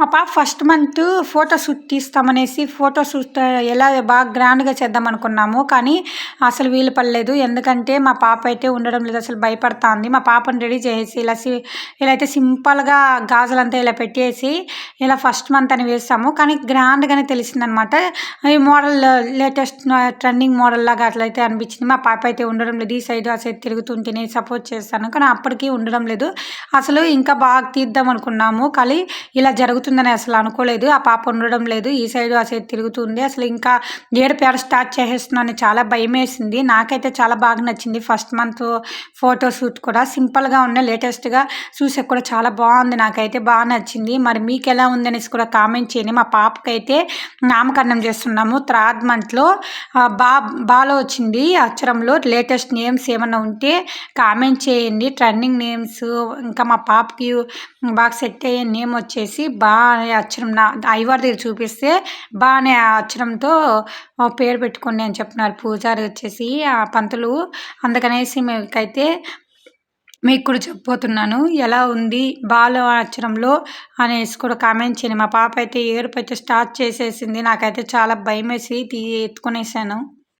మా పాప first month photo shoot తీస్తామనేసి ఫోటో షూట్ ఎలా బాగా గ్రాండ్గా చేద్దాం అనుకున్నాము. కానీ అసలు వీలు పడలేదు. ఎందుకంటే మా పాప అయితే ఉండడం లేదు. అసలు భయపడుతుంది. మా పాపను రెడీ చేసి ఇలా ఇలా అయితే సింపుల్గా గాజులంతా ఇలా పెట్టేసి ఇలా ఫస్ట్ మంత్ అని వేస్తాము కానీ గ్రాండ్గానే తెలిసిందనమాట. ఈ మోడల్ లేటెస్ట్ ట్రెండింగ్ మోడల్ లాగా అట్లయితే అనిపించింది. మా పాప అయితే ఉండడం లేదు. ఈ సైడ్ ఆ సైడ్ తిరుగుతుంటేనే సపోర్ట్ చేస్తాను. కానీ అప్పటికీ ఉండడం లేదు. అసలు ఇంకా బాగా తీద్దాం అనుకున్నాము. కానీ ఇలా జరుగుతుంది అవుతుందని అసలు అనుకోలేదు. ఆ పాప ఉండడం లేదు. ఈ సైడ్ ఆ సైడ్ తిరుగుతుంది. అసలు ఇంకా ఏడు పేడ స్టార్ట్ చేసేస్తున్నాను చాలా భయం వేసింది నాకైతే చాలా బాగా నచ్చింది. ఫస్ట్ మంత్ ఫోటో షూట్ కూడా సింపుల్గా ఉన్న లేటెస్ట్గా చూసే కూడా చాలా బాగుంది. నాకైతే బాగా నచ్చింది. మరి మీకు ఎలా ఉందనేసి కూడా కామెంట్ చేయండి. మా పాపకైతే నామకరణం చేస్తున్నాము. థర్డ్ మంత్లో బా బాలో వచ్చింది అక్షరంలో. లేటెస్ట్ నేమ్స్ ఏమైనా ఉంటే కామెంట్ చేయండి. ట్రెండింగ్ నేమ్స్ ఇంకా మా పాపకి బాగా సెట్ అయ్యే నేమ్ వచ్చేసి బా అనే అక్షరం నా అయ్యవారి దగ్గర చూపిస్తే బా అనే అక్షరంతో పేరు పెట్టుకోండి అని చెప్తున్నారు పూజారి వచ్చేసి ఆ పంతులు. అందుకనేసి మీకైతే మీకు కూడా చెప్పబోతున్నాను. ఎలా ఉంది బాల అక్షరంలో అనేసి కూడా కామెంట్ చేయండి. మా పాప అయితే ఏడుపు అయితే స్టార్ట్ చేసేసింది. నాకైతే చాలా భయం వేసి తీ ఎత్తుకునేసాను.